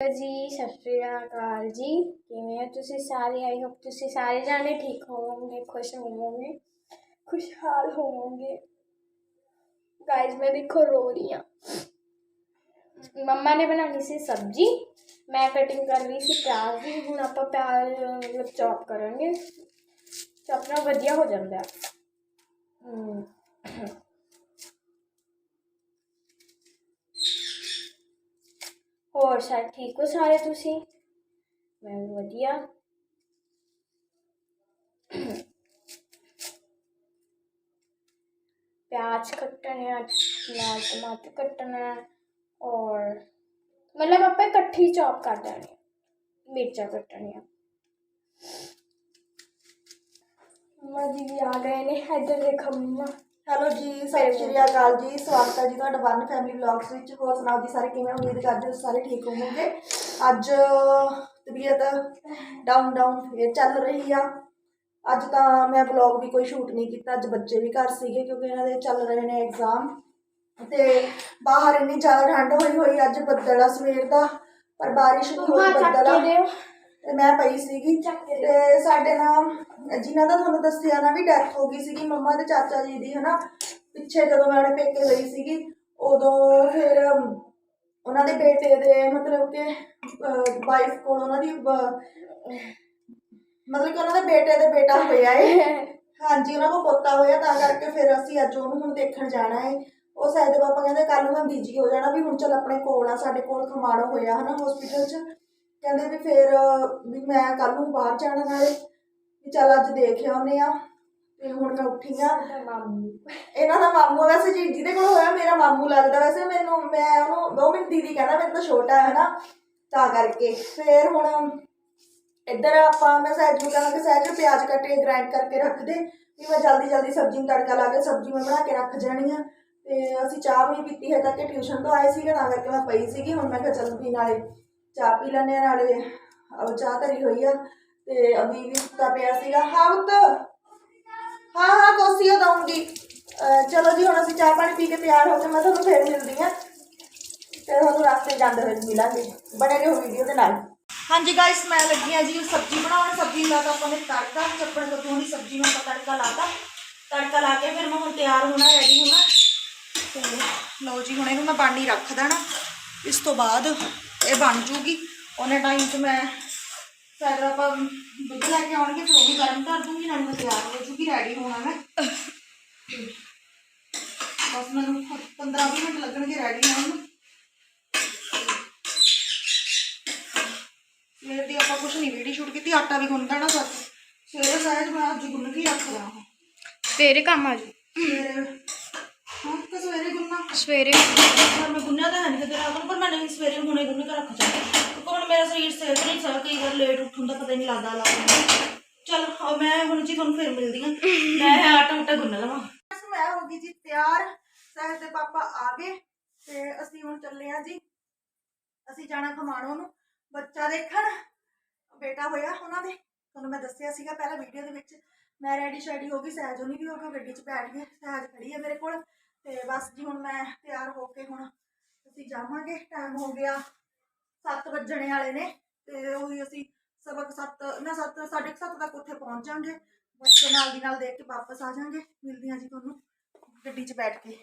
Hello ਜੀ ਸਤਿ ਸ਼੍ਰੀ ਅਕਾਲ ਜੀ ਕਿਵੇਂ ਹੋ ਤੁਸੀਂ ਸਾਰੇ ਆਈ ਹੋਪ ਤੁਸੀਂ ਸਾਰੇ ਜਾਣੇ ਠੀਕ ਹੋਵੋਗੇ ਖੁਸ਼ ਹੋਵੋਗੇ ਖੁਸ਼ਹਾਲ ਹੋਵੋਗੇ ਗਾਇਸ ਮੈਂ ਦੇਖੋ ਰੋ ਰਹੀ ਹਾਂ ਮੰਮਾ ਨੇ ਬਣਾਉਣੀ ਸੀ ਸਬਜੀ ਮੈਂ ਕਟਿੰਗ ਕਰ ਰਹੀ ਸੀ ਪਿਆਜ਼ ਦੀ ਹੁਣ ਆਪਾਂ ਪਿਆਜ਼ ਮਤਲਬ ਚੌਪ ਕਰਾਂਗੇ ਚੌਪ ਨਾਲ ਵਧੀਆ ਹੋ ਜਾਂਦਾ ਹੋਰ ਸਾਰੇ ਠੀਕ ਹੋ ਸਾਰੇ ਤੁਸੀਂ ਮੈਂ ਵੀ ਵਧੀਆ प्याज कटने हैं ਨਾਲ टमाटर कटना है और मतलब ਆਪਾਂ ਇਕੱਠੀ ਚੌਪ ਕਰ ਦੇਣੀ ਹੈ ਮਿਰਚਾਂ ਕੱਟਣੀਆਂ ਮੰਮਾ ਜੀ ਵੀ ਆ ਗਏ ਨੇ ਇੱਧਰ ਦੇਖੋ ਮੰਮਾ ਹੈਲੋ ਜੀ ਸਤਿ ਸ਼੍ਰੀ ਅਕਾਲ ਜੀ ਸਵਾਗਤ ਹੈ ਜੀ ਤੁਹਾਡਾ ਵਨ ਫੈਮਿਲੀ ਵਲੌਗਸ ਵਿੱਚ। ਹੋਰ ਸੁਣਾਓ ਜੀ ਸਾਰੇ ਕਿਵੇਂ? ਉਮੀਦ ਕਰਦੇ ਹਾਂ ਸਾਰੇ ਠੀਕ ਹੋਵੋਗੇ? ਅੱਜ ਤਬੀਅਤ ਡਾਊਨ ਡਾਊਨ ਫੇਰ ਚੱਲ ਰਹੀ ਆ। ਅੱਜ ਤਾਂ ਮੈਂ ਵਲੌਗ ਵੀ ਕੋਈ ਸ਼ੂਟ ਨਹੀਂ ਕੀਤਾ ਅੱਜ ਬੱਚੇ ਵੀ ਘਰ ਸੀਗੇ ਕਿਉਂਕਿ ਇਹਨਾਂ ਦੇ ਚੱਲ ਰਹੇ ਨੇ ਐਗਜ਼ਾਮ ਤੇ ਬਾਹਰ ਇੰਨੀ ਜ਼ਿਆਦਾ ਠੰਡ ਹੋਈ ਹੋਈ ਅੱਜ ਬੱਦਲ ਆ ਸਵੇਰ ਦਾ ਪਰ ਬਾਰਿਸ਼ ਨਹੀਂ ਹੋਈ ਬੱਦਲ ਆ। ਤੇ ਮੈਂ ਪਈ ਸੀਗੀ। ਤੇ ਸਾਡੇ ਨਾਲ ਜਿਨ੍ਹਾਂ ਦਾ ਤੁਹਾਨੂੰ ਦੱਸਿਆ ਨਾ ਵੀ ਡੈਥ ਹੋ ਗਈ ਸੀਗੀ, ਮੰਮਾ ਤੇ ਚਾਚਾ ਜੀ ਦੀ, ਹਨਾ? ਪਿੱਛੇ ਜਦੋਂ ਮੈਂ ਆਪਣੇ ਪੇਕੇ ਲਈ ਸੀਗੀ, ਉਦੋਂ ਫਿਰ ਉਹਨਾਂ ਦੇ ਬੇਟੇ ਦੇ ਮਤਲਬ ਕਿ ਵਾਈਫ ਕੋਲ ਉਹਨਾਂ ਦੀ ਮਤਲਬ ਕਿ ਉਹਨਾਂ ਦੇ ਬੇਟੇ ਦੇ ਬੇਟਾ ਹੋਇਆ ਏ। ਹਾਂਜੀ, ਉਹਨਾਂ ਕੋਲ ਪੋਤਾ ਹੋਇਆ, ਤਾਂ ਕਰਕੇ ਫਿਰ ਅਸੀਂ ਅੱਜ ਉਹਨੂੰ ਹੁਣ ਦੇਖਣ ਜਾਣਾ ਏ। ਉਹ ਸਾਇਦ ਪਾਪਾ ਕਹਿੰਦੇ ਕੱਲ ਨੂੰ ਮੈਂ ਬਿਜ਼ੀ ਹੋ ਜਾਣਾ ਵੀ ਹੁਣ ਚੱਲ ਆਪਣੇ ਕੋਲ ਆ, ਸਾਡੇ ਕੋਲ ਖਮਾਣੋ ਹੋਇਆ, ਹਨਾ ਹਸਪੀਟਲ 'ਚ। ਕਹਿੰਦੇ ਵੀ ਫਿਰ ਵੀ ਮੈਂ ਕੱਲ ਨੂੰ ਬਾਹਰ ਜਾਣਾ ਨਾਲੇ ਵੀ ਚੱਲ ਅੱਜ ਦੇਖ ਆਉਂਦੇ ਆ ਤੇ ਹੁਣ ਮੈਂ ਉੱਠੀ ਆ ਮਾਮੂ। ਇਹਨਾਂ ਦਾ ਮਾਮੂ ਆ ਵੈਸੇ ਜੀ ਜਿਹਦੇ ਕੋਲ ਹੋਇਆ ਮੇਰਾ ਮਾਮੂ ਲੱਗਦਾ ਵੈਸੇ ਮੈਨੂੰ ਮੈਂ ਉਹਨੂੰ ਉਹ ਮੈਨੂੰ ਦੀਦੀ ਕਹਿੰਦਾ ਮੇਰੇ ਤੋਂ ਛੋਟਾ ਹੈ ਨਾ ਤਾਂ ਕਰਕੇ। ਫਿਰ ਹੁਣ ਇੱਧਰ ਆਪਾਂ ਮੈਂ ਸਹਿਜ ਨੂੰ ਕਹਾਂ ਕਿ ਸਹਿਜ ਪਿਆਜ਼ ਕੱਟ ਕੇ ਗ੍ਰਾਈਂਡ ਕਰਕੇ ਰੱਖ ਦੇ। ਵੀ ਮੈਂ ਜਲਦੀ ਜਲਦੀ ਸਬਜ਼ੀ ਨੂੰ ਤੜਕਾ ਲਾ ਕੇ ਸਬਜ਼ੀ ਮੈਂ ਬਣਾ ਕੇ ਰੱਖ ਜਾਣੀ ਆ। ਤੇ ਅਸੀਂ ਚਾਹ ਵੀ ਨਹੀਂ ਪੀਤੀ ਹੈ ਤੱਕ ਟਿਊਸ਼ਨ ਤੋਂ ਆਏ ਸੀਗੇ ਤਾਂ ਕਰਕੇ ਮੈਂ ਪਈ ਸੀਗੀ। ਹੁਣ ਮੈਂ ਕਿਹਾ ਚੱਲ ਵੀ ਨਾਲੇ ਚਾਹ ਪੀ ਲੈਂਦੇ ਆ ਨਾਲੇ। ਅਹ ਚਾਹ ਧਰੀ ਹੋਈ ਆ ਤੇ ਅਭੀ ਵੀ ਸੁੱਤਾ ਪਿਆ ਸੀਗਾ। ਹਾਂ ਪੁੱਤ। ਹਾਂ ਹਾਂ, ਕੋਸੀਓ ਦਊਂਗੀ। ਚਲੋ ਜੀ, ਹੁਣ ਅਸੀਂ ਚਾਹ ਪਾਣੀ ਪੀ ਕੇ ਤਿਆਰ ਹੋ ਕੇ ਮੈਂ ਤੁਹਾਨੂੰ ਫੇਰ ਮਿਲਦੀ ਆ। ਤੇ ਤੁਹਾਨੂੰ ਰਸਤੇ ਜਾਂਦੇ ਹੋਏ ਮਿਲਾਂਗੇ। ਬਣੇ ਰਹੋ ਵੀਡੀਓ ਦੇ ਨਾਲ। ਹਾਂਜੀ ਗਾਇਸ ਮੈਂ ਲੱਗੀ ਆ ਜੀ ਸਬਜ਼ੀ ਬਣਾਉਣ। ਸਬਜ਼ੀ ਲਾ ਤਾਂ ਆਪਾਂ ਨੇ ਤੜਕਾ ਚੱਪਣ ਕੱਦੂ ਦੀ ਸਬਜ਼ੀ ਨੂੰ ਆਪਾਂ ਤੜਕਾ ਲਾਤਾ। ਤੜਕਾ ਲਾ ਕੇ ਫਿਰ ਮੈਂ ਹੁਣ ਤਿਆਰ ਹੋਣਾ ਰੈਡੀ ਹੋਣਾ। ਤੇ ਲਓ ਜੀ, ਹੁਣ ਇਹਨੂੰ ਮੈਂ ਪਾਣੀ ਰੱਖ ਦੇਣਾ। ਇਸ ਤੋਂ ਬਾਅਦ ਇਹ ਬਣ ਜੂਗੀ। ਉਹਨੇ ਟਾਈਮ 'ਚ ਮੈਂ ਫਿਰ ਆਪਾਂ ਦੁੱਧ ਲੈ ਕੇ ਆਉਣਗੇ ਫਿਰ ਉਹ ਵੀ ਗਰਮ ਕਰ ਦੂੰਗੀ ਨਾਲ ਮੈਂ ਤਿਆਰ ਹੋ ਜੂਗੀ ਰੈਡੀ ਹੋਣਾ ਮੈਂ। ਤੇ ਬਸ ਮੈਨੂੰ 15 20 ਮਿੰਟ ਲੱਗਣਗੇ ਰੈਡੀ ਹੋਣ ਨੂੰ। ਸਵੇਰ ਦੀ ਆਪਾਂ ਕੁਛ ਨਹੀਂ ਵੀਡੀਓ ਸ਼ੂਟ ਕੀਤੀ ਆਟਾ ਵੀ ਗੁੰਨਦਾ ਨਾ ਸੱਚ ਸਵੇਰੇ ਸਹਿਜ ਮੈਂ ਅੱਜ ਗੁੰਨ ਕੇ ਹੀ ਰੱਖਦਾ ਹਾਂ ਤੇਰੇ ਕੰਮ ਆ ਜੀ ਸਵੇਰੇ ਹਾਂ ਤਾਂ ਸਵੇਰੇ ਗੁੰਨਾ। ਸਵੇਰੇ। ਪਰ ਮੈਂ ਗੁੰਨਿਆ ਤਾਂ ਹੈ ਨਹੀਂ ਕਿਤੇ ਰਾਤ ਨੂੰ ਪਰ ਮੈਂ ਨਹੀਂ ਸਵੇਰੇ ਹੁਣੇ ਗੁੰਨ ਕੇ ਰੱਖ ਚਾਹੀਦਾ ਕਿਉਂਕਿ ਹੁਣ ਮੇਰਾ ਸਰੀਰ ਸਹਿਜ ਨਹੀਂ ਸਰ ਕਈ ਵਾਰ ਲੇਟ ਉੱਠਣ ਦਾ ਪਤਾ ਹੀ ਨਹੀਂ ਲੱਗਦਾ ਲੱਗਦਾ ਚਲ ਹਾਂ ਮੈਂ ਹੁਣ ਜੀ ਤੁਹਾਨੂੰ ਫਿਰ ਮਿਲਦੀ ਹਾਂ। ਮੈਂ ਆਟਾ ਉਟਾ ਗੁੰਨ ਲਵਾਂ। ਬਸ ਮੈਂ ਹੋ ਗਈ ਜੀ ਤਿਆਰ। ਸਹਿਜ ਦੇ ਪਾਪਾ ਆ ਗਏ ਤੇ ਅਸੀਂ ਹੁਣ ਚੱਲੇ ਆ ਜੀ। ਅਸੀਂ ਜਾਣਾ ਖਮਾਣੋ ਨੂੰ। ਬੱਚਾ ਦੇਖਣ। ਬੇਟਾ ਹੋਇਆ ਉਹਨਾਂ ਦੇ। ਤੁਹਾਨੂੰ ਮੈਂ ਦੱਸਿਆ ਸੀਗਾ ਪਹਿਲਾਂ ਵੀਡੀਓ ਦੇ ਵਿੱਚ। ਮੈਂ ਰੈਡੀ ਸ਼ੈਡੀ ਹੋ ਗਈ ਸਹਿਜ ਉਹਨੀ ਵੀ ਹੋ ਕੇ ਗੱਡੀ 'ਚ ਬੈਠ ਗਏ ਸਹਿਜ ਖੜੀ ਹੈ ਮੇਰੇ ਕੋਲ। ਤੇ ਬਸ ਜੀ ਹੁਣ ਮੈਂ ਤਿਆਰ ਹੋ ਕੇ ਹੁਣ ਅਸੀਂ ਜਾਵਾਂਗੇ ਟਾਈਮ ਹੋ ਗਿਆ 7 ਵੱਜਣੇ ਵਾਲੇ ਨੇ ਤੇ ਉਹੀ ਅਸੀਂ ਸਬਕ 7 ਨਾ 7 7:30 ਤੱਕ ਉੱਥੇ ਪਹੁੰਚ ਜਾਾਂਗੇ ਬੱਚੇ ਨਾਲ ਦੀ ਨਾਲ ਦੇਖ ਕੇ ਵਾਪਸ ਆ ਜਾਾਂਗੇ ਮਿਲਦੀਆਂ ਜੀ ਤੁਹਾਨੂੰ ਗੱਡੀ 'ਚ ਬੈਠ ਕੇ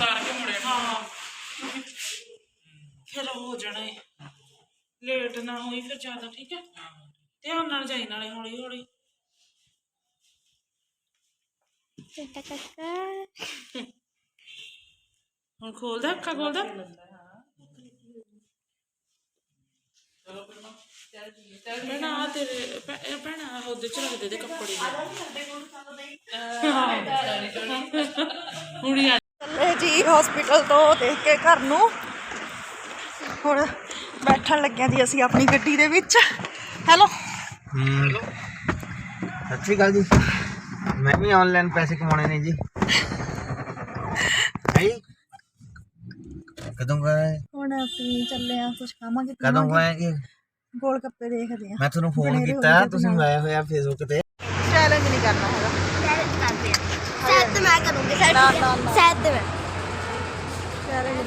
ਤਾਰ ਕੇ ਮੁੜੇ ਹਾਂ ਫਿਰ ਉਹ ਹੋ ਜਾਣਾ ਹੈ ਲੇਟ ਨਾ ਹੋਈ ਫਿਰ ਜ਼ਿਆਦਾ ਠੀਕ ਹੈ? ਧਿਆਨ ਨਾਲ ਜਾਈ ਨਾਲੇ ਹੌਲੀ ਹੌਲੀ। ਹੁਣ ਖੋਲਦਾ ਅੱਖਾਂ ਖੋਲਦਾ? ਭੈਣਾ ਆਹ ਤੇਰੇ ਭੈ- ਇਹ ਭੈਣਾ ਉਹਦੇ ਚ ਰੱਖ ਦੇ ਦੇ। ਕੱਪੜੇ ਹੁਣੀ ਆ ਚੱਲੇ ਜੀ ਹਸਪੀਟਲ ਤੋਂ ਦੇਖ ਕੇ ਘਰ ਨੂੰ। ਹੁਣ ਬੈਠਣ ਲੱਗਿਆਂ ਦੀ ਅਸੀਂ ਆਪਣੀ ਗੱਡੀ ਦੇ ਵਿੱਚ। ਹੈਲੋ ਹੈਲੋ ਸਤਿ ਸ਼੍ਰੀ ਜੀ। ਮੈਂ ਵੀ ਆਨਲਾਈਨ ਪੈਸੇ ਕਮਾਉਣੇ ਨੇ ਜੀ। ਹੈ ਕਦੋਂ ਗਏ ਹੁਣ ਅਸੀਂ ਚੱਲੇ ਆ ਕੁਝ ਖਾਵਾਂਗੇ ਕਦੋਂ ਗਏ ਗੋਲ ਗੱਪੇ ਦੇਖਦੇ ਆ। ਮੈਂ ਤੁਹਾਨੂੰ ਫੋਨ ਕੀਤਾ ਤੁਸੀਂ ਆਇਆ ਹੋਇਆ ਫੇਸਬੁੱਕ ਤੇ। ਚੈਲੰਜ ਨਹੀਂ ਕਰਨਾ ਹੈਗਾ। ਚੈਲੰਜ ਕਰਦੇ ਆ। ਸੈਟ ਮੈਂ ਕਰੂੰਗੀ। ਸੈਟ ਸੈਟ ਮੈਂ। ਚੈਲੰਜ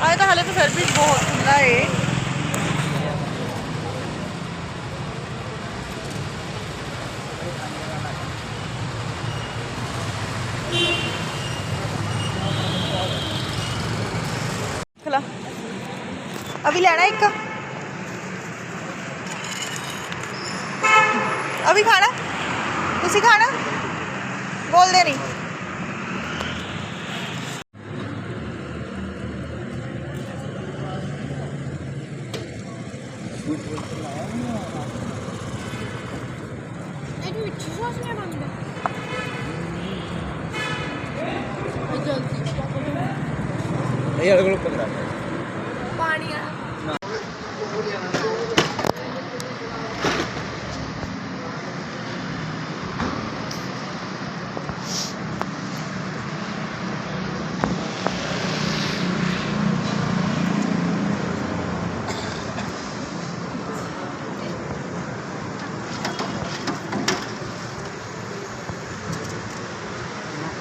ਆਏ ਤਾਂ ਹਲੇ ਤਾਂ ਫਿਰ ਵੀ ਬਹੁਤ ਖੁੱਲਾ ਏ ਖਲਾ ਅਭੀ ਲੈਣਾ ਇੱਕ ਅਭੀ ਖਾਣਾ ਤੁਸੀਂ ਖਾਣਾ ਬੋਲਦੇ ਨਹੀਂ ਇਹ ਮਿੱਠੀ ਸੌਸ ਨਹੀਂ ਬਣਦਾ ਇਹ ਅਗਲੇ ਕੋਲ ਪਕੜਾ ਪਾਣੀ ਆ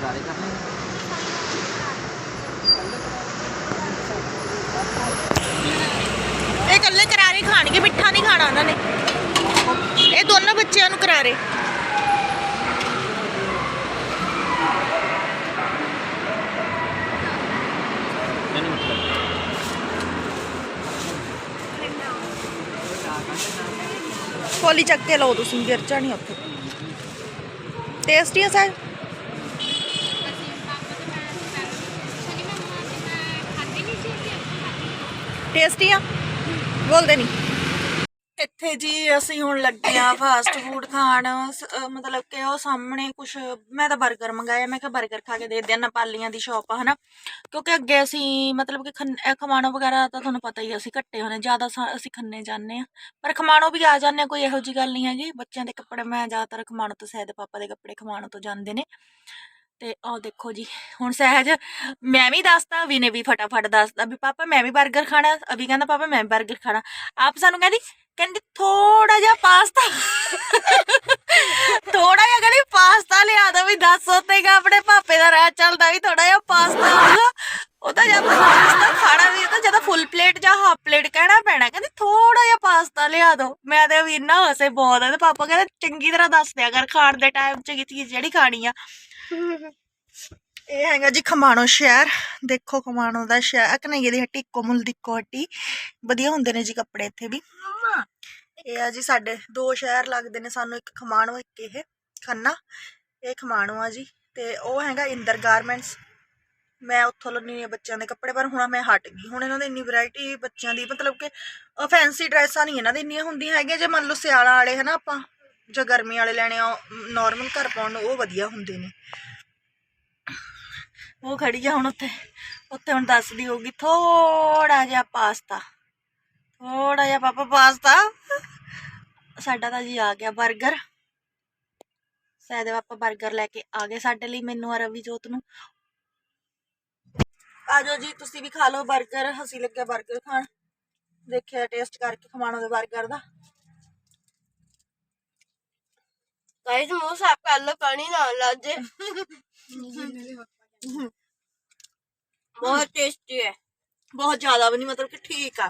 ਕਰਾਰੇ ਕਰਨੇ ਇਹ ਇਕੱਲੇ ਕਰਾਰੇ ਖਾਣਗੇ ਮਿੱਠਾ ਨਹੀਂ ਖਾਣਾ ਉਹਨਾਂ ਨੇ ਇਹ ਦੋਨੋਂ ਬੱਚਿਆਂ ਨੂੰ ਕਰਾਰੇ ਮੈਨੂੰ ਮਤਲਬ ਕੋਲੀ ਚੱਕ ਕੇ ਲਓ ਤੁਸੀਂ, ਗਿਰ ਜਾਣੀ ਉੱਥੇ। ਟੇਸਟੀ ਆ ਸਰ ਟੇਸਟੀ ਆ? ਬੋਲਦੇ ਨਹੀਂ ਤੇ ਜੀ ਅਸੀਂ ਹੁਣ ਲੱਗੇ ਆ ਫਾਸਟ ਫੂਡ ਖਾਣ ਮਤਲਬ ਕਿ ਉਹ ਸਾਹਮਣੇ ਕੁਛ, ਮੈਂ ਤਾਂ 버ਗਰ ਮੰਗਾਇਆ, ਮੈਂ ਕਿਹਾ 버ਗਰ ਖਾ ਕੇ ਦੇਖਦੇ ਆ ਨੇਪਾਲੀਆਂ ਦੀ ਸ਼ਾਪ ਹਨਾ। ਕਿਉਂਕਿ ਅੱਗੇ ਅਸੀਂ ਮਤਲਬ ਕਿ ਖਮਾਣੋ ਵਗੈਰਾ ਤਾਂ ਤੁਹਾਨੂੰ ਪਤਾ ਹੀ ਅਸੀਂ ਘੱਟੇ ਹੋਣੇ, ਜ਼ਿਆਦਾ ਅਸੀਂ ਖੰਨੇ ਜਾਂਦੇ ਆ। ਪਰ ਖਮਾਣੋ ਵੀ ਆ ਜਾਂਦੇ ਆ, ਕੋਈ ਇਹੋ ਜੀ ਗੱਲ ਨਹੀਂ ਹੈਗੀ। ਬੱਚਿਆਂ ਦੇ ਕੱਪੜੇ, ਮੈਂ ਜ਼ਿਆਦਾਤਰ ਖਮਾਣੋ ਤੋਂ ਸਹਿਦ ਪਾਪਾ ਦੇ ਕੱਪੜੇ ਖਮਾਣੋ ਤੋਂ ਜਾਂਦੇ ਨੇ। ਤੇ ਉਹ ਦੇਖੋ ਜੀ, ਹੁਣ ਸਹਿਜ, ਮੈਂ ਵੀ ਦੱਸਦਾ ਅਵੀ ਨੇ ਵੀ ਫਟਾਫਟ ਦੱਸਦਾ ਵੀ ਪਾਪਾ ਮੈਂ ਵੀ 버ਗਰ ਖਾਣਾ, ਅਭੀ ਕਹਿੰਦਾ, ਪਾਪਾ ਮੈਂ ਵੀ 버ਗਰ ਖਾਣਾ। ਆਪ ਸਾਨੂੰ ਕਹਿੰਦੀ ਕਹਿੰਦੀ ਥੋੜਾ ਜਿਹਾ ਪਾਸਤਾ। ਥੋੜਾ ਜਿਹਾ ਕਹਿੰਦੀ ਪਾਸਤਾ ਲਿਆ ਦੋ ਵੀ ਦੱਸ ਉੱਤੇਗਾ ਆਪਣੇ ਪਾਪੇ ਦਾ ਰਾਹ ਚੱਲਦਾ ਵੀ ਥੋੜਾ ਜਿਹਾ ਪਾਸਤਾ ਹੋਊਗਾ ਉਹ ਤਾਂ ਜਦ ਪਾਸਤਾ ਖਾਣਾ ਵੀ ਤਾਂ ਜਦ ਫੁੱਲ ਪਲੇਟ ਜਾਂ ਹਾਫ ਪਲੇਟ ਕਹਿਣਾ ਪੈਣਾ। ਕਹਿੰਦੀ ਥੋੜਾ ਜਿਹਾ ਪਾਸਤਾ ਲਿਆ ਦੋ। ਮੈਂ ਤੇ ਵੀ ਇੰਨਾ ਹੱਸੇ ਬਹੁਤ ਆ ਤੇ ਪਾਪਾ ਕਹਿੰਦੇ ਚੰਗੀ ਤਰ੍ਹਾਂ ਦੱਸ ਦਿਆ ਕਰ ਖਾਣ ਦੇ ਟਾਈਮ ਚ ਕੀ ਚੀਜ਼ ਜਿਹੜੀ ਖਾਣੀ ਆ। ਇਹ ਹੈਗਾ ਜੀ ਖਮਾਣੋ ਸ਼ਹਿਰ। ਦੇਖੋ ਖਮਾਣੋ ਦਾ ਸ਼ਹਿਰ। ਕਨਈਏ ਦੀ ਹੱਟੀ ਕੋਮਲ ਦੀ ਕੋਟੀ। ਵਧੀਆ ਹੁੰਦੇ ਨੇ ਜੀ ਕੱਪੜੇ ਇੱਥੇ ਵੀ। ਇਹ ਆ ਜੀ ਸਾਡੇ ਦੋ ਸ਼ਹਿਰ ਲੱਗਦੇ ਨੇ, ਸਾਨੂੰ ਇੱਕ ਖਮਾਣੋ, ਇੱਕ ਇਹ ਖੰਨਾ, ਇਹ ਖਮਾਣੋ ਜੀ ਤੇ ਉਹ ਹੈਗਾ ਇੰਦਰ ਗਾਰਮੈਂਟਸ। ਮੈਂ ਉੱਥੋਂ ਲੈਂਦੀ ਹਾਂ ਬੱਚਿਆਂ ਦੇ ਕੱਪੜੇ, ਪਰ ਹੁਣ ਮੈਂ ਹਟ ਗਈ। ਹੁਣ ਇਹਨਾਂ ਦੇ ਇੰਨੀ ਵੈਰਾਈਟੀ ਬੱਚਿਆਂ ਦੀ, ਮਤਲਬ ਕਿ ਫੈਂਸੀ ਡਰੈਸਾਂ ਨਹੀਂ ਇਹਨਾਂ ਦੀ ਇੰਨੀਆਂ ਹੁੰਦੀਆਂ ਹੈਗੀਆਂ, ਜੇ ਮੰਨ ਲਓ ਸਿਆਲਾਂ ਵਾਲੇ ਹਨਾ ਆਪਾਂ, ਜਾਂ ਗਰਮੀ ਵਾਲੇ ਲੈਣੇ ਆ ਨਾਰਮਲ ਘਰ ਪਾਉਣ ਨੂੰ ਉਹ ਵਧੀਆ ਹੁੰਦੇ ਨੇ। ਉਹ ਖੜੀ ਆ ਹੁਣ ਉੱਥੇ ਉੱਥੇ ਹੁਣ ਦੱਸਦੀ ਹੋਊਗੀ ਥੋੜਾ ਜਿਹਾ ਪਾਸਤਾ। ਥੋੜਾ ਜਿਹਾ ਪਾਪਾ ਪਾਸਤਾ। ਸਾਡਾ ਤਾਂ ਜੀ ਆ ਗਿਆ 버ਗਰ ਸਾਇਦ ਪਾਪਾ 버ਗਰ ਲੈ ਕੇ ਆ ਗਏ ਸਾਡੇ ਲਈ ਮੈਨੂੰ ਆ ਰਵੀ ਜੋਤ ਨੂੰ। ਆਜੋ ਜੀ ਤੁਸੀਂ ਵੀ ਖਾ ਲਓ 버ਗਰ ਅਸੀਂ ਲੱਗਿਆ 버ਗਰ ਖਾਣ। ਦੇਖਿਆ ਟੇਸਟ ਕਰਕੇ ਖਵਾਣਾ ਦੇ 버ਗਰ ਦਾ ਗਾਇਸ ਮੂੰਹ ਸਾਫ਼ ਕਰ ਲਓ ਪਾਣੀ ਨਾ ਲੱਜੇ। ਬਹੁਤ ਟੇਸਟੀ ਹੈ। ਬਹੁਤ ਜ਼ਿਆਦਾ ਵੀ ਨਹੀਂ ਮਤਲਬ ਕਿ ਠੀਕ ਆ।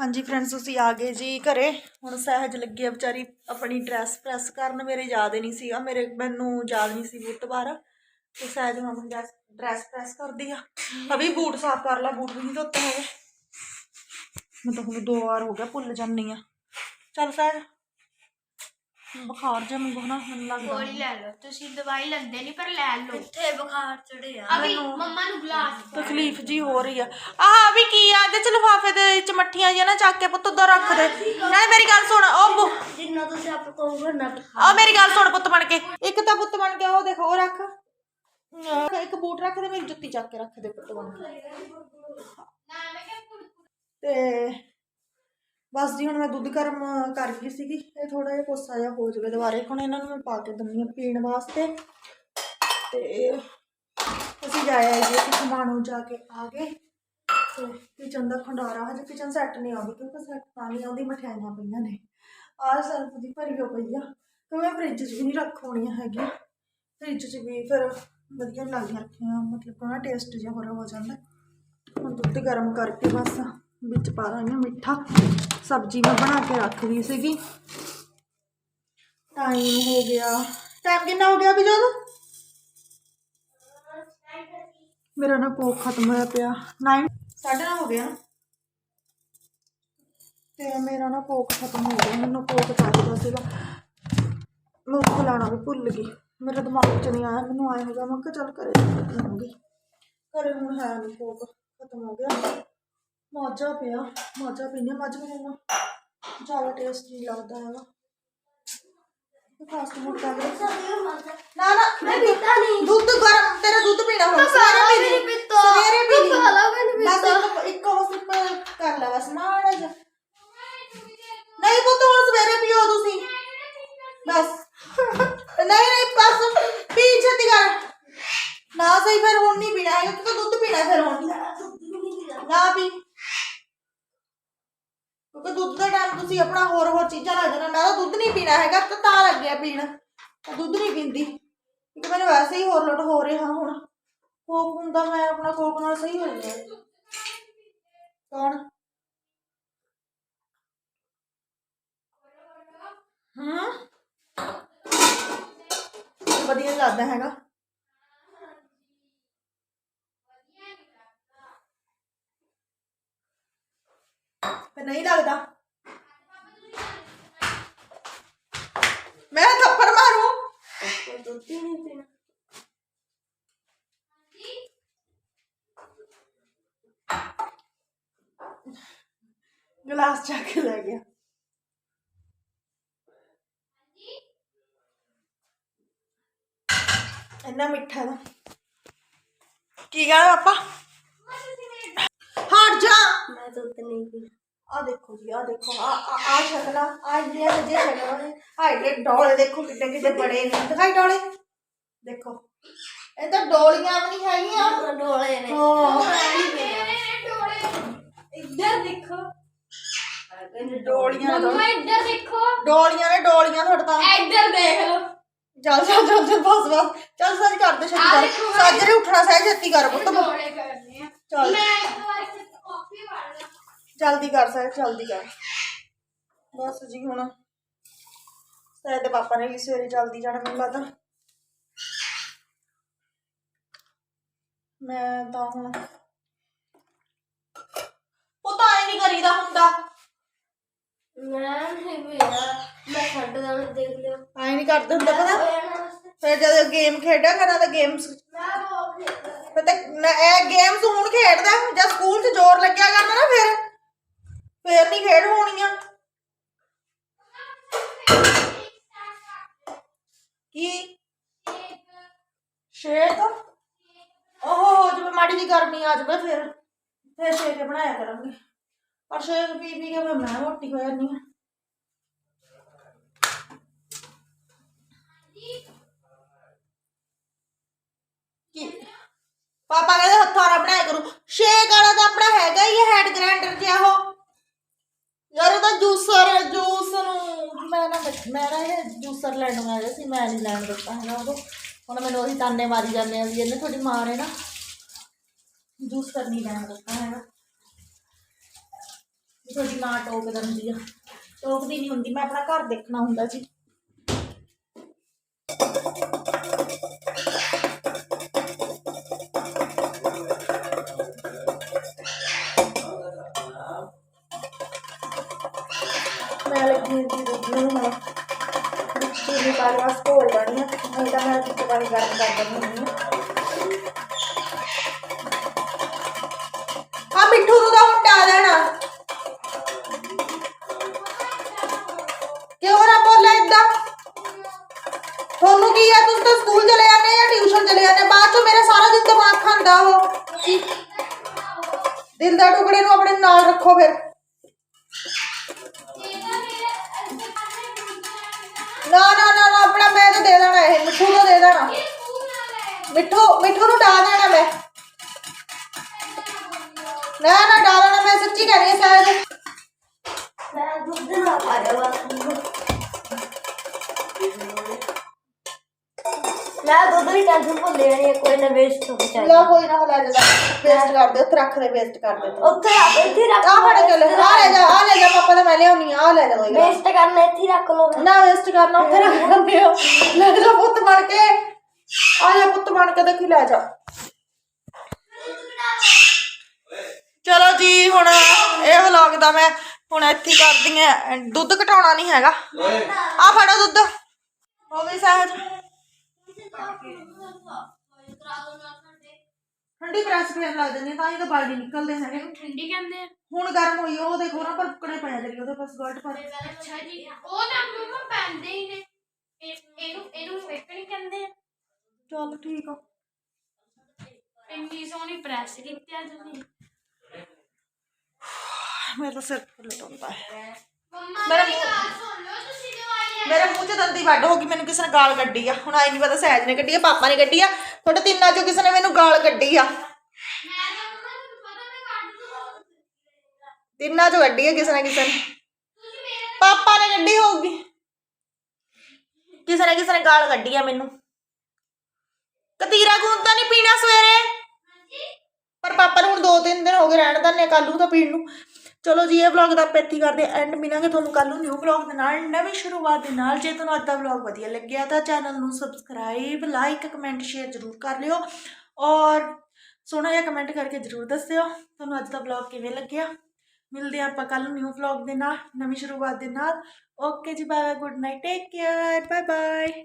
ਹਾਂਜੀ ਫਰੈਂਡਸ ਤੁਸੀਂ ਆ ਗਏ ਜੀ ਘਰੇ। ਹੁਣ ਸਹਿਜ ਲੱਗੀ ਆ ਵਿਚਾਰੀ ਆਪਣੀ ਡਰੈਸ ਪ੍ਰੈਸ ਕਰਨ। ਮੇਰੇ ਯਾਦ ਹੀ ਨਹੀਂ ਸੀਗਾ। ਮੇਰੇ ਮੈਨੂੰ ਯਾਦ ਨਹੀਂ ਸੀ ਬੁੱਧਵਾਰ ਤੇ ਸਹਿਜ ਹੁਣ ਆਪਣੀ ਡਰੈਸ ਡਰੈਸ ਪ੍ਰੈਸ ਕਰਦੀ ਆ। ਅਭੀ ਬੂਟ ਸਾਫ਼ ਕਰ ਲਾ, ਬੂਟ ਵੀ ਨਹੀਂ ਧੋਤੇ ਹੈਗੇ। ਮੈਂ ਤਾਂ ਹੁਣ ਦੋ ਵਾਰ ਹੋ ਗਿਆ, ਭੁੱਲ ਜਾਂਦੀ ਆ। ਚੱਲ ਸਹਿਜ ਬੁਖਾਰ ਜਿਹਾ ਮੈਨੂੰ ਨਾ ਮੈਨੂੰ ਲੱਗਦਾ ਗੋਲੀ ਲੈ ਲਓ। ਤੁਸੀਂ ਦਵਾਈ ਲੈਂਦੇ ਨਹੀਂ ਪਰ ਲੈ ਲਓ। ਕਿੱਥੇ ਬੁਖਾਰ ਚੜਿਆ? ਅਭੀ ਮੰਮਾ ਨੂੰ ਗਲਾਸ ਤਕਲੀਫ ਜੀ ਹੋ ਰਹੀ ਆ। ਆਹ ਵੀ ਕੀ ਆ? ਇਹਦੇ ਚ ਲਿਫਾਫੇ ਦੇ ਵਿੱਚ ਮੱਠੀਆਂ ਜਿਹਾ ਨਾ ਚੱਕ ਕੇ ਪੁੱਤ ਉਧਰ ਰੱਖ ਦੇ। ਨਾਲੇ ਮੇਰੀ ਗੱਲ ਸੁਣ ਉਹ ਬੁ- ਜਿੰਨਾ ਤੁਸੀਂ ਆਪ ਕਹੋ ਕਰਨਾ ਆ ਮੇਰੀ ਗੱਲ ਸੁਣ ਪੁੱਤ ਬਣ ਕੇ। ਇੱਕ ਤਾਂ ਪੁੱਤ ਬਣ ਕੇ ਉਹ ਦੇਖੋ ਉਹ ਰੱਖ। ਅਹ ਇੱਕ ਬੂਟ ਰੱਖ ਦੇ ਮੇਰੀ ਜੁੱਤੀ ਚੱਕ ਕੇ ਰੱਖ ਦੇ ਪੁੱਤ ਬਣ ਕੇ। ਤੇ ਬਸ ਜੀ, ਹੁਣ ਮੈਂ ਦੁੱਧ ਗਰਮ ਕਰ ਗਈ ਸੀਗੀ ਇਹ ਥੋੜਾ ਜਿਹਾ ਕੋਸਾ ਜਿਹਾ ਹੋ ਜਾਵੇ ਦੁਬਾਰੇ। ਹੁਣ ਇਹਨਾਂ ਨੂੰ ਮੈਂ ਪਾ ਕੇ ਦਿੰਦੀ ਹਾਂ ਪੀਣ ਵਾਸਤੇ। ਤੇ ਅਸੀਂ ਜਾਇਆ ਜੀ ਅਸੀਂ ਖਮਾਣੋਂ ਜਾ ਕੇ ਆ ਗਏ। ਤੇ ਕਿਚਨ ਦਾ ਖੰਡਾਰਾ, ਹਜੇ ਕਿਚਨ ਸੈੱਟ ਨਹੀਂ ਆਉਂਦੀ ਕਿਉਂਕਿ ਸੈੱਟ ਤਾਂ ਨਹੀਂ ਆਉਂਦੀ ਮਠਿਆਈਆਂ ਪਈਆਂ ਨੇ। ਆਹ ਸਰਫ ਦੀ ਭਰੀ ਹੋ ਪਈ ਆ, ਕਿਉਂਕਿ ਫ੍ਰਿਜ 'ਚ ਵੀ ਨਹੀਂ ਰੱਖ ਰੱਖਣੀਆਂ ਹੈਗੀਆਂ। ਫ੍ਰਿਜ 'ਚ ਵੀ ਫਿਰ ਵਧੀਆ ਨੀ ਰੱਖੀਆਂ, ਮਤਲਬ ਕੋਣਾ ਟੇਸਟ ਜਿਹਾ ਹੋਰ ਹੋ ਜਾਂਦਾ। ਹੁਣ ਦੁੱਧ ਗਰਮ ਕਰਕੇ ਬਸ। ਵਿੱਚ ਪਾ ਦਾਂਗੇ ਮਿੱਠਾ। ਸਬਜ਼ੀ ਮੈਂ ਬਣਾ ਕੇ ਰੱਖ ਲਈ ਸੀਗੀ। ਟਾਈਮ ਹੋ ਗਿਆ। ਟਾਈਮ ਕਿੰਨਾ ਹੋ ਗਿਆ ਵੀ ਜਦੋਂ ਮੇਰਾ ਨਾ ਕੋਕ ਖਤਮ ਹੋਇਆ ਪਿਆ। 9 ਸਾਢੇ ਨੌ ਹੋ ਗਿਆ। ਤੇ ਮੇਰਾ ਨਾ ਕੋਕ ਖਤਮ ਹੋ ਗਿਆ। ਮੈਨੂੰ ਕੋਕ ਚਾਹੀਦਾ ਸੀਗਾ। ਮੈਂ ਉਹ ਲਾਣਾ ਵੀ ਭੁੱਲ ਗਈ ਮੇਰੇ ਦਿਮਾਗ 'ਚ ਨਹੀਂ ਆਇਆ। ਮੈਨੂੰ ਆਇਆ ਹੋਗਾ ਮੈਂ ਕਿਹਾ ਚੱਲ ਕਰੇ ਲਾਂਗੀ ਘਰੇ ਹੁਣ ਹੈ ਨਹੀਂ ਕੋਕ ਖਤਮ ਹੋ ਗਿਆ। ਮਾਜਾ ਪਿਆ ਮਾਜਾ ਪੀਨੇ ਮਾਜਾ ਮੈਨੂੰ ਨਾ। ਜ਼ਿਆਦਾ ਟੇਸਟ ਲੱਗਦਾ ਹੈਗਾ। ਫਾਸਟ ਫੂਡ ਕਰ ਨਾ ਨਾ ਮੈਂ ਪੀਤਾ ਨਹੀਂ ਦੁੱਧ ਗਰਮ ਤੇਰਾ ਦੁੱਧ ਪੀਣਾ ਹੁਣ। ਸਵੇਰੇ ਪੀ ਲਈ ਪੀਤਾ। ਸਵੇਰੇ ਪੀ ਲਈ ਦੁੱਧ ਵਾਲਾ ਵੀ ਨਹੀਂ ਬਸ ਇੱਕ ਇੱਕ ਉਹ ਸਿਪ ਕਰ ਲੈ ਬਸ ਮਾੜਾ ਜਿਹਾ। ਨਹੀਂ ਪੁੱਤ ਹੁਣ ਸਵੇਰੇ ਪੀਓ ਤੁਸੀਂ। ਬਸ। ਨਹੀਂ ਨਹੀਂ ਬਸ। ਪੀ ਛੇਤੀ ਕਰ। ਨਾ ਸਹੀ ਫਿਰ ਹੁਣ ਨਹੀਂ ਪੀਣਾ ਹੈਗਾ। ਤੂੰ ਤਾਂ ਦੁੱਧ ਪੀਣਾ ਫਿਰ ਹੁਣ। ਨਾ ਪੀ। ਕਿਉਂਕਿ ਦੁੱਧ ਦਾ ਟਾਈਮ ਤੁਸੀਂ ਆਪਣਾ ਹੋਰ ਹੋਰ ਚੀਜ਼ਾਂ ਲੱਗ ਜਾਣਾ ਮੈਂ ਤਾਂ ਦੁੱਧ ਨਹੀਂ ਪੀਣਾ ਹੈਗਾ, ਤਾਂ ਤਾਂ ਲੱਗਿਆ ਪੀਣ। ਮੈਂ ਦੁੱਧ ਨਹੀਂ ਪੀਂਦੀ। ਕਿਉਂਕਿ ਮੈਨੂੰ ਵੈਸੇ ਹੀ ਹੋਰ ਲੋਟ ਹੋ ਰਿਹਾ ਹੁਣ। ਕੋਕ ਹੁੰਦਾ, ਮੈਂ ਆਪਣਾ ਕੋਕ ਨਾਲ ਸਹੀ ਹੋ ਜਾਂਦਾ। ਕੌਣ? ਹਾਂ? ਵਧੀਆ ਲੱਗਦਾ ਹੈਗਾ ਤੇ ਨਹੀਂ ਲੱਗਦਾ ਮੈਂ ਥੱਪੜ ਮਾਰੂ ਦੁੱਧ ਹੀ ਨਹੀਂ ਪੀਣਾ ਗਲਾਸ ਚੱਕ ਕੇ ਲੈ ਗਿਆ ਇੰਨਾ ਮਿੱਠਾ ਦਾ ਕੀ ਕਹਾਂ ਪਾਪਾ ਹਟ ਜਾ ਮੈਂ ਦੁੱਧ ਨਹੀਂ ਪੀਣਾ ਆ ਦੇਖੋ ਜੀ ਆ ਦੇਖੋ ਆ ਆ ਆ ਸ਼ਕਲਾਂ ਆ ਜਿਹੜੀਆਂ ਸੱਜੇ ਸ਼ਕਲਾਂ ਨੇ ਆ ਜਿਹੜੇ ਡੋਲੇ ਦੇਖੋ ਕਿੱਡੇ ਕਿੱਡੇ ਬੜੇ ਨੇ ਦਿਖਾਈ ਡੋਲੇ ਦੇਖੋ ਇਹ ਤਾਂ ਡੋਲੀਆਂ ਵੀ ਨਹੀਂ ਹੈਗੀਆਂ ਡੋਲੇ ਨੇ ਹਾਂ ਨਹੀਂ ਪੀਣਾ ਇੱਧਰ ਦੇਖੋ ਕਹਿੰਦੇ ਡੋਲੀਆਂ ਨੇ ਮੰਮਾ ਇੱਧਰ ਦੇਖੋ ਡੋਲੀਆਂ ਨੇ ਡੋਲੀਆਂ ਤੁਹਾਡੇ ਤਾਂ ਇੱਧਰ ਦੇਖ ਲਓ ਚੱਲ ਚੱਲ ਚੱਲ ਚੱਲ ਬਸ ਬਸ ਚੱਲ ਸੱਜ ਕਰ ਦੇ ਛੇਤੀ ਆ ਕਰ ਦੇਖੋ ਮੈਂ- ਸਾਜਰੇ ਉੱਠਣਾ ਸਹਿ ਛੇਤੀ ਕਰ ਪੁੱਤ ਡੋਲੇ ਕਰਨੇ ਆ ਚੱਲ ਮੈਂ ਇੱਕ ਵਾਰ ਕਾਫੀ ਵਾੜ ਲਾ ਜਲਦੀ ਕਰ ਸਹਿ ਜਲਦੀ ਕਰ। ਬਸ ਜੀ ਹੁਣ ਸਹਿ ਦੇ ਪਾਪਾ ਨੇ ਵੀ ਸਵੇਰੇ ਜਲਦੀ ਜਾਣਾ ਮੈਨੂੰ ਲੱਗਦਾ। ਮੈਂ ਤਾਂ ਹੁਣ ਉਹ ਤਾਂ ਐ ਨਹੀਂ ਕਰੀਦਾ ਹੁੰਦਾ। ਮੈਂ ਨਹੀਂ ਪੀਣਾ ਮੈਂ ਛੱਡ ਦਾਂ ਦੇਖ ਲਿਓ ਐ ਨਹੀਂ ਕਰਦੇ ਹੁੰਦਾ ਪਤਾ। ਫਿਰ ਜਦੋਂ ਗੇਮ ਖੇਡਿਆ ਕਰਨਾ ਤਾਂ ਗੇਮਸ ਖੇਡਦਾ ਪਤਾ ਇਹ ਗੇਮਸ ਹੁਣ ਖੇਡਦਾ ਜਾਂ ਸਕੂਲ 'ਚ ਜ਼ੋਰ ਲੱਗਿਆ ਕਰਨਾ ਨਾ ਫਿਰ। ਫਿਰ ਨਹੀਂ ਖੇਡ ਹੋਣੀਆਂ। ਕੀ? ਸ਼ੇਕ? ਓਹ ਜਿਵੇਂ ਮਾੜੀ ਜੀ ਗਰਮੀ ਆ ਜਾਵੇ ਫਿਰ। ਫਿਰ ਸ਼ੇਕ ਹੀ ਬਣਾਇਆ ਕਰਾਂਗੇ। ਪਰ ਸ਼ੇਕ ਪੀ ਪੀ ਕੇ ਫਿਰ ਮੈਂ ਮੋਟੀ ਹੋ ਜਾਂਦੀ ਹਾਂ। ਕੀ? ਪਾਪਾ ਕਹਿੰਦੇ ਹੱਥਾਂ ਨਾਲ ਬਣਾਇਆ ਕਰੂ। ਸ਼ੇਕ ਵਾਲਾ ਤਾਂ ਆਪਣਾ ਹੈਗਾ ਹੀ ਹੈ, ਹੈਡ ਗ੍ਰਾਈਂਡਰ ਜਿਹਾ ਉਹ। ਯਾਰ ਉਹ ਤਾਂ ਜੂਸਰ, ਜੂਸ ਨੂੰ ਮੈਂ ਨਾ ਮੈਂ ਨਾ ਇਹ ਜੂਸਰ ਲੈਣ ਆਇਆ ਸੀ, ਮੈਂ ਨਹੀਂ ਲੈਣ ਦਿੱਤਾ ਹੈਗਾ ਉਦੋਂ ਹੁਣ ਮੈਨੂੰ ਉਹੀ ਤਾਨੇ ਮਾਰੀ ਜਾਂਦੇ ਆ ਵੀ ਇਹਨੇ ਤੁਹਾਡੀ ਮਾਂ ਨੇ ਨਾ ਜੂਸਰ ਨਹੀਂ ਲੈਣ ਦਿੱਤਾ ਹੈਗਾ। ਤੁਹਾਡੀ ਮਾਂ ਟੋਕ ਦਿੰਦੀ ਆ। ਟੋਕਦੀ ਨਹੀਂ ਹੁੰਦੀ, ਮੈਂ ਆਪਣਾ ਘਰ ਦੇਖਣਾ ਹੁੰਦਾ ਜੀ। ਚੀਨੀ ਪਾ ਕੇ ਬਸ ਘੋਲ ਲੈਣੀ ਆ ਨਹੀਂ ਤਾਂ ਮੈਂ ਦੁੱਧ ਪਾਣੀ ਗਰਮ ਕਰ ਦਿੰਦੀ ਹੁੰਦੀ ਆ ਆ ਮਿੱਠੂ ਨੂੰ ਤਾਂ ਉਟਾ ਦੇਣਾ ਕਿਉਂ ਨਾ ਬੋਲਿਆ ਇਦਾਂ ਤੁਹਾਨੂੰ ਕੀ ਆ ਤੁਸੀਂ ਤਾਂ ਸਕੂਲ ਚਲੇ ਜਾਂਦੇ ਜਾਂ ਟਿਊਸ਼ਨ ਚਲੇ ਜਾਂਦੇ ਬਾਅਦ ਚੋਂ ਮੇਰਾ ਸਾਰਾ ਦਿਨ ਦਿਮਾਗ ਖਾਂਦਾ ਉਹ ਕੀ ਦਿਲ ਦਾ ਟੁਕੜੇ ਨੂੰ ਆਪਣੇ ਨਾਲ ਦੇ ਦੇਣਾ ਇਹ ਮਿੱਠੂ ਨੂੰ ਦੇ ਦੇਣਾ। ਮਿੱਠੂ ਮਿੱਠੂ ਨੂੰ ਡਾਲ ਦੇਣਾ ਮੈਂ। ਨਾ ਨਾ ਡਾਲਣਾ ਮੈਂ ਸੱਚੀ ਕਹਿ ਰਹੀ ਹਾਂ ਮੈਂ ਦੁੱਧ ਨਾ ਪਾ ਦੇਵਾ ਮੈਂ ਦੁੱਧ ਦੀ ਟੈਨਸ਼ਨ ਭੁੱਲ ਜਾਣੀ ਹੈ, ਕੋਈ ਨਾ ਵੇਸਟ ਹੋ ਲਾ ਚਾਹੀਦਾ ਕੋਈ ਨਾ ਲੈ ਜਾ ਵੇਸਟ ਕਰ ਦੇ ਉੱਥੇ ਰੱਖ ਦੇ ਵੇਸਟ ਕਰ ਦੇ ਉੱਥੇ ਰੱਖ ਇੱਥੇ ਹੀ ਰੱਖ ਆ ਫੜ ਕੇ ਲੈ ਆ ਲੈ ਜਾ ਆ ਲੈ ਜਾ ਪਾਪਾ ਦਾ ਮੈਂ ਲਿਆਉਣੀ ਆ ਆ ਲੈ ਜਾ। ਕੋਈ ਗੱਲ ਵੇਸਟ ਕਰਨਾ ਇੱਥੇ ਹੀ ਰੱਖ ਲਓ। ਨਾ ਵੇਸਟ ਕਰਨਾ ਉੱਥੇ ਰੱਖ ਦਿੰਦੇ ਹੋ। ਲੈ ਜਾ ਪੁੱਤ ਬਣ ਕੇ। ਆ ਜਾ ਪੁੱਤ ਬਣ ਕੇ ਦੇਖੀ ਲੈ ਜਾ। ਚਲੋ ਜੀ ਹੁਣ ਇਹ ਵਲੌਗ ਦਾ ਮੈਂ ਹੁਣ ਇੱਥੇ ਹੀ ਕਰਦੀ ਆ। ਦੁੱਧ ਘਟਾਉਣਾ ਨਹੀਂ ਹੈਗਾ। ਆ ਫੜੋ ਦੁੱਧ। ਹੋ ਗਈ ਸਹਿਜ। ਠੰਡੀ ਪ੍ਰੈਸ ਫੇਰ ਲੱਗ ਜਾਂਦੀ ਆ, ਤਾਂ ਹੀ ਤਾਂ ਬਾਲਟੀ ਨਿਕਲਦੇ ਹੈਗੇ। ਠੰਡੀ ਕਹਿੰਦੇ ਆ। ਹੁਣ ਗਰਮ ਹੋਈ ਉਹ ਦੇਖੋ ਨਾ ਪਰ ਕੁਕੜੇ ਪਿਆ ਜਿਹੜੀ ਉਹਦੇ ਪਾਸ ਗਲਟ ਪਰ ਅੱਛਾ ਜੀ ਉਹ ਤਾਂ ਮੰਮਾ ਪੈਂਦੇ ਹੀ ਨੇ। ਇਹ- ਇਹਨੂੰ ਇਹਨੂੰ ਵੇਖਣੀ ਕਹਿੰਦੇ। ਆ ਚਲ ਠੀਕ ਆ। ਇੰਨੀ ਸੋਹਣੀ ਪ੍ਰੈਸ ਕੀਤੀ ਅੱਜ ਤੁਸੀਂ। ਮੇਰਾ ਤਾਂ ਸਿਰ ਲਟਾਉਂਦਾ ਹੈ ਮੰਮਾ ਮੇਰਾ ਮੇਰੀ ਮੂੰਹ- ਗੱਲ ਸੁਣ ਲਓ ਤੁਸੀਂ ਦਵਾਈ ਮੇਰੇ ਮੂੰਹ 'ਚ ਦੰਦੀ ਵੱਡ ਹੋ ਗਈ ਮੈਨੂੰ ਕਿਸੇ ਨੇ ਗਾਲ ਕੱਢੀ ਆ। ਹੁਣ ਆਈ ਨਹੀਂ ਪਤਾ ਸਹਿਜ ਨੇ ਕੱਢੀ ਆ ਪਾਪਾ ਨੇ ਕੱਢੀ ਆ ਤੁਹਾਡੇ ਤਿੰਨਾਂ 'ਚੋਂ ਕਿਸੇ ਨੇ ਮੈਨੂੰ ਗਾਲ ਕੱਢੀ ਆ। ਮੈਂ ਤਾਂ ਮੰਮਾ ਤੁਹਾਨੂੰ ਪਤਾ ਮੈਂ ਕੱਢ ਦੂੰ। ਤਿੰਨਾਂ 'ਚੋਂ ਕੱਢੀ ਆ ਕਿਸੇ ਨਾ ਕਿਸੇ ਨੇ। ਤੁਸੀਂ ਮੇਰੇ ਪਾਪਾ ਨੇ ਕੱਢੀ ਹੋਊਗੀ। ਕਿਸੇ ਨੇ ਕਿਸੇ ਨੇ ਗਾਲ ਕੱਢੀ ਆ ਮੈਨੂੰ। ਕਤੀਰਾ ਗੂੰਦ ਤਾਂ ਨਹੀਂ ਪੀਣਾ ਸਵੇਰੇ। ਪਰ ਪਾਪਾ ਨੂੰ ਹੁਣ ਦੋ ਤਿੰਨ ਦਿਨ ਹੋ ਗਏ ਰਹਿਣ ਦੰਨੇ ਕੱਲ ਤਾਂ ਪੀਣ ਨੂੰ। ਚਲੋ ਜੀ, ਇਹ ਵਲੌਗ ਦਾ ਆਪਾਂ ਇੱਥੇ ਹੀ ਕਰਦੇ ਐਂਡ ਮਿਲਾਂਗੇ ਤੁਹਾਨੂੰ ਕੱਲ ਨੂੰ ਨਿਊ ਵਲੌਗ ਦੇ ਨਾਲ, ਨਵੀਂ ਸ਼ੁਰੂਆਤ ਦੇ ਨਾਲ। ਜੇ ਤੁਹਾਨੂੰ ਅੱਜ ਦਾ ਵਲੌਗ ਵਧੀਆ ਲੱਗਿਆ ਤਾਂ ਚੈਨਲ ਨੂੰ ਸਬਸਕ੍ਰਾਈਬ ਲਾਈਕ ਕਮੈਂਟ ਸ਼ੇਅਰ ਜ਼ਰੂਰ ਕਰ ਲਿਓ। ਔਰ ਸੋਹਣਾ ਜਿਹਾ ਕਮੈਂਟ ਕਰਕੇ ਜ਼ਰੂਰ ਦੱਸਿਓ ਤੁਹਾਨੂੰ ਅੱਜ ਦਾ ਵਲੌਗ ਕਿਵੇਂ ਲੱਗਿਆ। ਮਿਲਦੇ ਹਾਂ ਆਪਾਂ ਕੱਲ ਨੂੰ ਨਿਊ ਵਲੌਗ ਦੇ ਨਾਲ, ਨਵੀਂ ਸ਼ੁਰੂਆਤ ਦੇ ਨਾਲ। ਓਕੇ ਜੀ bye bye good night take care bye bye